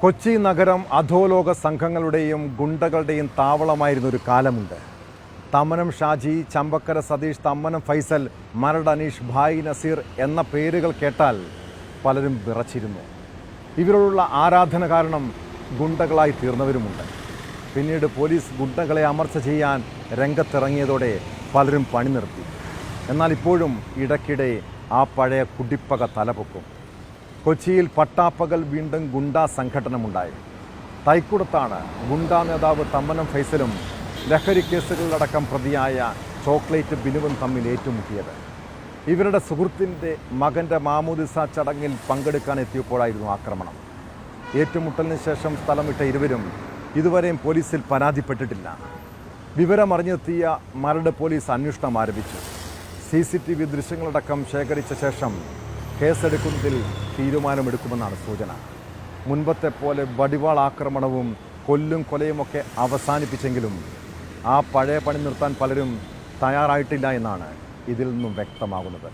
കൊച്ചി നഗരം അധോലോക സംഘങ്ങളുടെയും ഗുണ്ടകളുടെയും താവളമായിരുന്ന ഒരു കാലമുണ്ട്. തമനം ഷാജി ചമ്പക്കര സതീഷ് തമ്മനം ഫൈസൽ മരട് അനീഷ് ഭായ് നസീർ എന്ന പേരുകൾ കേട്ടാൽ പലരും വിറച്ചിരുന്നു. ഇവരോടുള്ള ആരാധന കാരണം ഗുണ്ടകളായി തീർന്നവരുമുണ്ട്. പിന്നീട് പോലീസ് ഗുണ്ടകളെ അമർച്ച ചെയ്യാൻ രംഗത്തിറങ്ങിയതോടെ പലരും പണി നിർത്തി. എന്നാൽ ഇപ്പോഴും ഇടയ്ക്കിടെ ആ പഴയ കുടിപ്പക തലപൊക്കും. കൊച്ചിയിൽ പട്ടാപ്പകൽ വീണ്ടും ഗുണ്ടാ സംഘടനമുണ്ടായി. തൈക്കുടത്താണ് ഗുണ്ടാ നേതാവ് തമ്മനം ഫൈസലും ലഹരി കേസുകളിലടക്കം പ്രതിയായ ചോക്ലേറ്റ് ബിനുവും തമ്മിൽ ഏറ്റുമുട്ടിയത്. ഇവരുടെ സുഹൃത്തിന്റെ മകന്റെ മാമോദിസ ചടങ്ങിൽ പങ്കെടുക്കാൻ എത്തിയപ്പോഴായിരുന്നു ആക്രമണം. ഏറ്റുമുട്ടലിന് ശേഷം സ്ഥലമിട്ട ഇരുവരും ഇതുവരെയും പോലീസിൽ പരാതിപ്പെട്ടിട്ടില്ല. വിവരമറിഞ്ഞെത്തിയ മരട് പോലീസ് അന്വേഷണം ആരംഭിച്ചു. സി സി ടി വി ദൃശ്യങ്ങളടക്കം ശേഖരിച്ച ശേഷം കേസെടുക്കുന്നതിൽ തീരുമാനമെടുക്കുമെന്നാണ് സൂചന. മുൻപത്തെ പോലെ വടിവാൾ ആക്രമണവും കൊല്ലും കൊലയുമൊക്കെ അവസാനിപ്പിച്ചെങ്കിലും ആ പഴയ പണി നിർത്താൻ പലരും തയ്യാറായിട്ടില്ല എന്നാണ് ഇതിൽ നിന്നും വ്യക്തമാകുന്നത്.